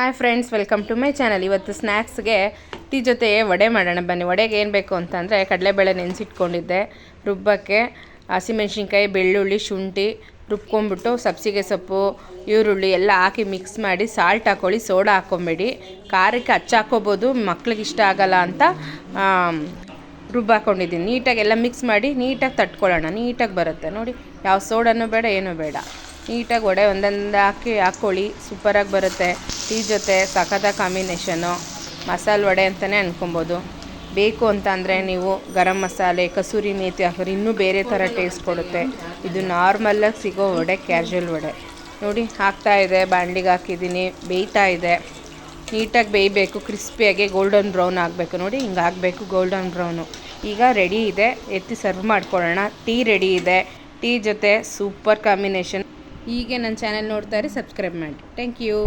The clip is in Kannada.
Hi friends welcome to my channel ಇವತ್ತು ಸ್ನ್ಯಾಕ್ಸ್ಗೆ ಟೀ ಜೊತೆ ವಡೆ ಮಾಡೋಣ. ಬನ್ನಿ, ವಡೆಗೆ ಏನು ಬೇಕು ಅಂತಂದರೆ ಕಡಲೆಬೇಳೆ ನೆನೆಸಿಟ್ಕೊಂಡಿದ್ದೆ. ರುಬ್ಬಕ್ಕೆ ಹಸಿಮೆಣ್ಸಿನ್ಕಾಯಿ, ಬೆಳ್ಳುಳ್ಳಿ, ಶುಂಠಿ ರುಬ್ಕೊಂಬಿಟ್ಟು ಸಬ್ಸಿಗೆ ಸೊಪ್ಪು, ಈರುಳ್ಳಿ ಎಲ್ಲ ಹಾಕಿ ಮಿಕ್ಸ್ ಮಾಡಿ ಸಾಲ್ಟ್ ಹಾಕ್ಕೊಳ್ಳಿ ಸೋಡಾ ಹಾಕ್ಕೊಂಬೇಡಿ. ಖಾರಕ್ಕೆ ಹಚ್ಚ ಹಾಕ್ಕೋಬೋದು, ಮಕ್ಳಿಗೆ ಇಷ್ಟ ಆಗಲ್ಲ ಅಂತ ರುಬ್ಬ ರುಬ್ಬಾಕೊಂಡಿದ್ದೀನಿ. ನೀಟಾಗಿ ಎಲ್ಲ ಮಿಕ್ಸ್ ಮಾಡಿ ನೀಟಾಗಿ ತಟ್ಕೊಳ್ಳೋಣ. ನೀಟಾಗಿ ಬರುತ್ತೆ. ನೋಡಿ, ಯಾವ ಸೋಡನ್ನು ಬೇಡ, ಏನೂ ಬೇಡ. ನೀಟಾಗಿ ವಡೆ ಒಂದೊಂದು ಹಾಕಿ ಹಾಕ್ಕೊಳ್ಳಿ. ಸೂಪರಾಗಿ ಬರುತ್ತೆ. ಟೀ ಜೊತೆ ಸಖತ ಕಾಂಬಿನೇಷನ್ನು ಮಸಾಲೆ ವಡೆ ಅಂತಲೇ ಅನ್ಕೊಬೋದು. ಬೇಕು ಅಂತ ಅಂದರೆ ನೀವು ಗರಂ ಮಸಾಲೆ, ಕಸೂರಿ ಮೇಥಿ ಹಾಕಿದ್ರೆ ಇನ್ನೂ ಬೇರೆ ಥರ ಟೇಸ್ಟ್ ಕೊಡುತ್ತೆ. ಇದು ನಾರ್ಮಲ್ಲಾಗಿ ಸಿಗೋ ವಡೆ ಕ್ಯಾಶುವಲ್ ವಡೆ. ನೋಡಿ, ಹಾಕ್ತಾ ಇದೆ ಬಾಣಲಿಗೆ ಹಾಕಿದ್ದೀನಿ, ಬೇಯ್ತಾ ಇದೆ. ನೀಟಾಗಿ ಬೇಯಬೇಕು ಕ್ರಿಸ್ಪಿಯಾಗಿ ಗೋಲ್ಡನ್ ಬ್ರೌನ್ ಆಗಬೇಕು. ನೋಡಿ, ಹಿಂಗೆ ಆಗಬೇಕು ಗೋಲ್ಡನ್ ಬ್ರೌನು ಈಗ ರೆಡಿ ಇದೆ, ಎತ್ತಿ ಸರ್ವ್ ಮಾಡ್ಕೊಳ್ಳೋಣ. ಟೀ ರೆಡಿ ಇದೆ. ಟೀ ಜೊತೆ ಸೂಪರ್ ಕಾಂಬಿನೇಷನ್ ಹೀಗೆ ನನ್ನ ಚಾನೆಲ್ ನೋಡ್ತಾ ಇರಿ ಸಬ್ಸ್ಕ್ರೈಬ್ ಮಾಡಿ. Thank you